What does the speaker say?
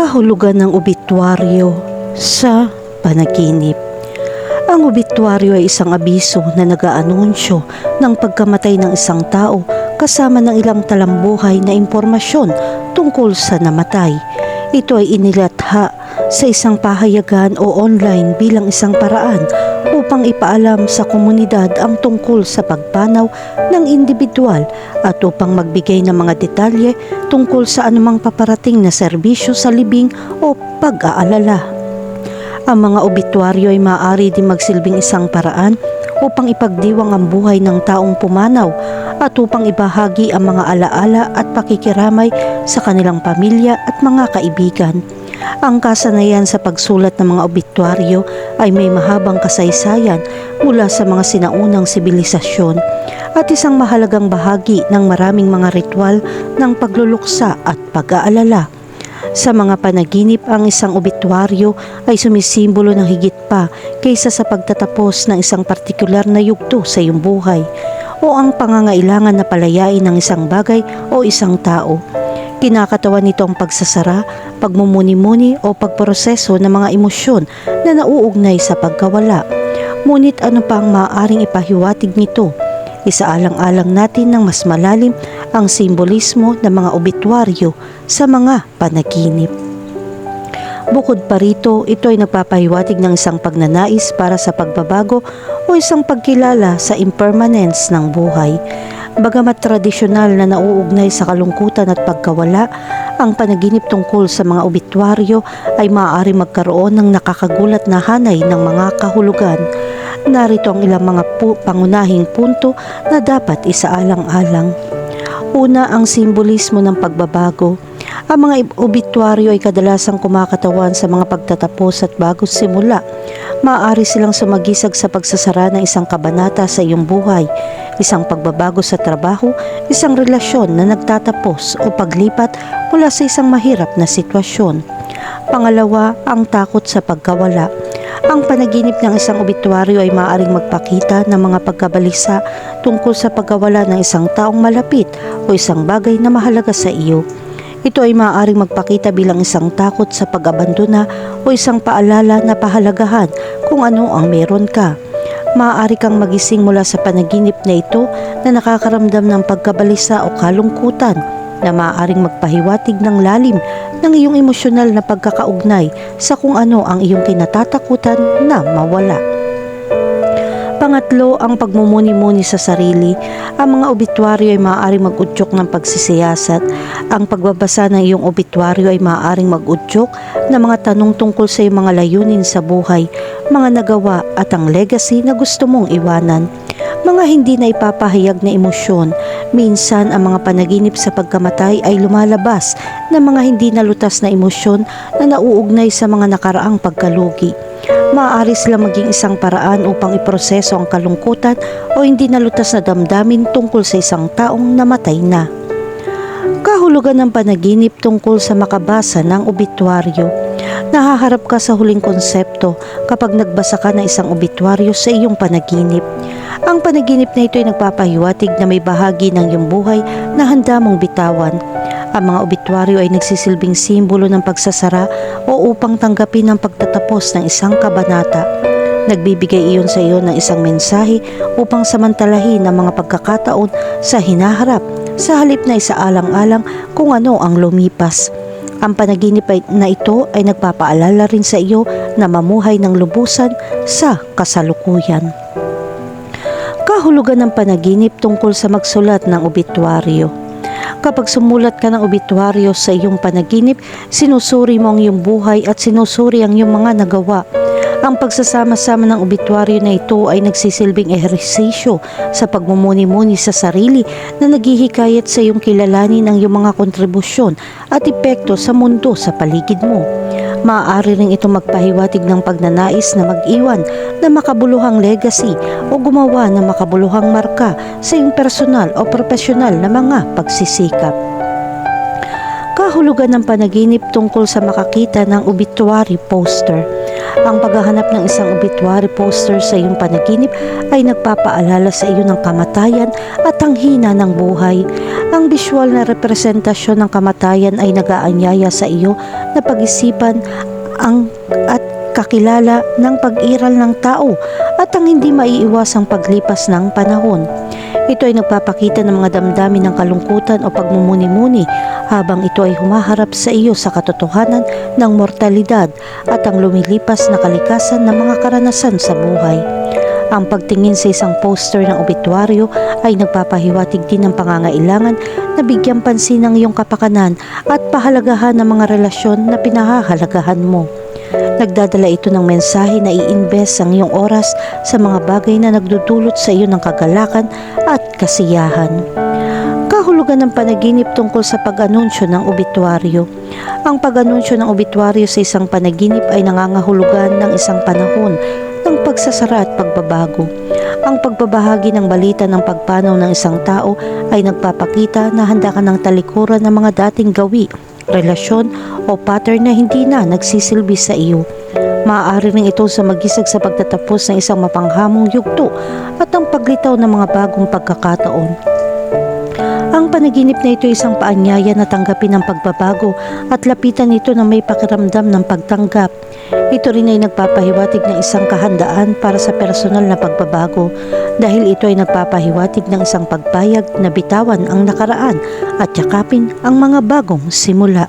kahulugan ng obituaryo sa panaginip. Ang obituaryo ay isang abiso na nag-aanunsyo ng pagkamatay ng isang tao kasama ng ilang talambuhay na impormasyon tungkol sa namatay. Ito ay inilatha sa isang pahayagan o online bilang isang paraan upang ipaalam sa komunidad ang tungkol sa pagpanaw ng individual at upang magbigay ng mga detalye tungkol sa anumang paparating na serbisyo sa libing o pag-aalala. Ang mga obituaryo ay maaari din magsilbing isang paraan upang ipagdiwang ang buhay ng taong pumanaw at upang ibahagi ang mga alaala at pakikiramay sa kanilang pamilya at mga kaibigan. Ang kasanayan sa pagsulat ng mga obituaryo ay may mahabang kasaysayan mula sa mga sinaunang sibilisasyon at isang mahalagang bahagi ng maraming mga ritual ng pagluluksa at pag-aalala. Sa mga panaginip, ang isang obituaryo ay sumisimbolo ng higit pa kaysa sa pagtatapos ng isang partikular na yugto sa iyong buhay o ang pangangailangan na palayain ng isang bagay o isang tao. Kinakatawan nito ang pagsasara, pagmumuni-muni o pagproseso ng mga emosyon na nauugnay sa pagkawala. Ngunit ano pa ang maaaring ipahiwatig nito? Isaalang-alang natin ng mas malalim ang simbolismo ng mga obituaryo sa mga panaginip. Bukod pa rito, ito ay nagpapahiwatig ng isang pagnanais para sa pagbabago o isang pagkilala sa impermanence ng buhay. Bagamat tradisyonal na nauugnay sa kalungkutan at pagkawala, ang panaginip tungkol sa mga obituaryo ay maaari magkaroon ng nakakagulat na hanay ng mga kahulugan. Narito ang ilang mga pu- pangunahing punto na dapat isaalang-alang. Una, ang simbolismo ng pagbabago. Ang mga obituaryo ay kadalasang kumakatawan sa mga pagtatapos at bago simula. Maaari silang sumagisag sa pagsasara ng isang kabanata sa iyong buhay, isang pagbabago sa trabaho, isang relasyon na nagtatapos o paglipat mula sa isang mahirap na sitwasyon. Pangalawa, ang takot sa pagkawala. Ang panaginip ng isang obituaryo ay maaaring magpakita ng mga pagkabalisa tungkol sa pagkawala ng isang taong malapit o isang bagay na mahalaga sa iyo. Ito ay maaaring magpakita bilang isang takot sa pag-abandona o isang paalala na pahalagahan kung ano ang meron ka. Maaari kang magising mula sa panaginip na ito na nakakaramdam ng pagkabalisa o kalungkutan na maaaring magpahiwatig ng lalim ng iyong emosyonal na pagkakaugnay sa kung ano ang iyong kinatatakutan na mawala. Pangatlo, ang pagmumuni-muni sa sarili. Ang mga obituaryo ay maaaring mag-udyok ng pagsisiyasat. Ang pagbabasa ng iyong obituaryo ay maaaring mag-udyok ng mga tanong tungkol sa iyong mga layunin sa buhay, mga nagawa at ang legacy na gusto mong iwanan. Mga hindi na ipapahayag na emosyon. Minsan ang mga panaginip sa pagkamatay ay lumalabas ng mga hindi nalutas na emosyon na nauugnay sa mga nakaraang pagkalugi. Maaari sila maging isang paraan upang iproseso ang kalungkutan o hindi nalutas na damdamin tungkol sa isang taong namatay na. Kahulugan ng panaginip tungkol sa makabasa ng obituaryo. Nahaharap ka sa huling konsepto kapag nagbasa ka ng isang obituaryo sa iyong panaginip. Ang panaginip na ito ay nagpapahiwatig na may bahagi ng iyong buhay na handa mong bitawan. Ang mga obituaryo ay nagsisilbing simbolo ng pagsasara o upang tanggapin ang pagtatapos ng isang kabanata. Nagbibigay iyon sa iyo ng isang mensahe upang samantalahin ang mga pagkakataon sa hinaharap sa halip na isaalang-alang kung ano ang lumipas. Ang panaginip na ito ay nagpapaalala rin sa iyo na mamuhay ng lubusan sa kasalukuyan. Kahulugan ng panaginip tungkol sa magsulat ng obituaryo. Kapag sumulat ka ng obituaryo sa iyong panaginip, sinusuri mo ang iyong buhay at sinusuri ang iyong mga nagawa. Ang pagsasama-sama ng obituaryo na ito ay nagsisilbing ehersisyo sa pagmumuni-muni sa sarili na naghihikayat sa iyong kilalanin ang iyong mga kontribusyon at epekto sa mundo sa paligid mo. Maaari rin ito magpahiwatig ng pagnanais na mag-iwan na makabuluhang legacy o gumawa ng makabuluhang marka sa iyong personal o profesional na mga pagsisikap. Kahulugan ng panaginip tungkol sa makakita ng obituary poster. Ang paghahanap ng isang obituary poster sa iyong panaginip ay nagpapaalala sa iyo ng kamatayan at ang hina ng buhay. Ang visual na representasyon ng kamatayan ay nagaanyaya sa iyo na pag-isipan ang at kakilala ng pag-iral ng tao at ang hindi maiiwasang paglipas ng panahon. Ito ay nagpapakita ng mga damdamin ng kalungkutan o pagmumuni-muni habang ito ay humaharap sa iyo sa katotohanan ng mortalidad at ang lumilipas na kalikasan ng mga karanasan sa buhay. Ang pagtingin sa isang poster ng obituaryo ay nagpapahiwatig din ng pangangailangan na bigyan pansin ng iyong kapakanan at pahalagahan ng mga relasyon na pinahahalagahan mo. Nagdadala ito ng mensahe na i-invest ang iyong oras sa mga bagay na nagdudulot sa iyo ng kagalakan at kasiyahan. Kahulugan ng panaginip tungkol sa pag-anunsyo ng obituaryo. Ang pag-anunsyo ng obituaryo sa isang panaginip ay nangangahulugan ng isang panahon ng pagsasara at pagbabago. Ang pagbabahagi ng balita ng pagpanaw ng isang tao ay nagpapakita na handa ka ng talikuran ng mga dating gawi, relasyon o pattern na hindi na nagsisilbi sa iyo. Maaari rin ito sa magisag sa pagtatapos ng isang mapanghamong yugto at ang paglitaw ng mga bagong pagkakataon. Ang panaginip na ito isang paanyaya na tanggapin ang pagbabago at lapitan ito na may pakiramdam ng pagtanggap. Ito rin ay nagpapahiwatig ng isang kahandaan para sa personal na pagbabago dahil ito ay nagpapahiwatig ng isang pagpayag na bitawan ang nakaraan at yakapin ang mga bagong simula.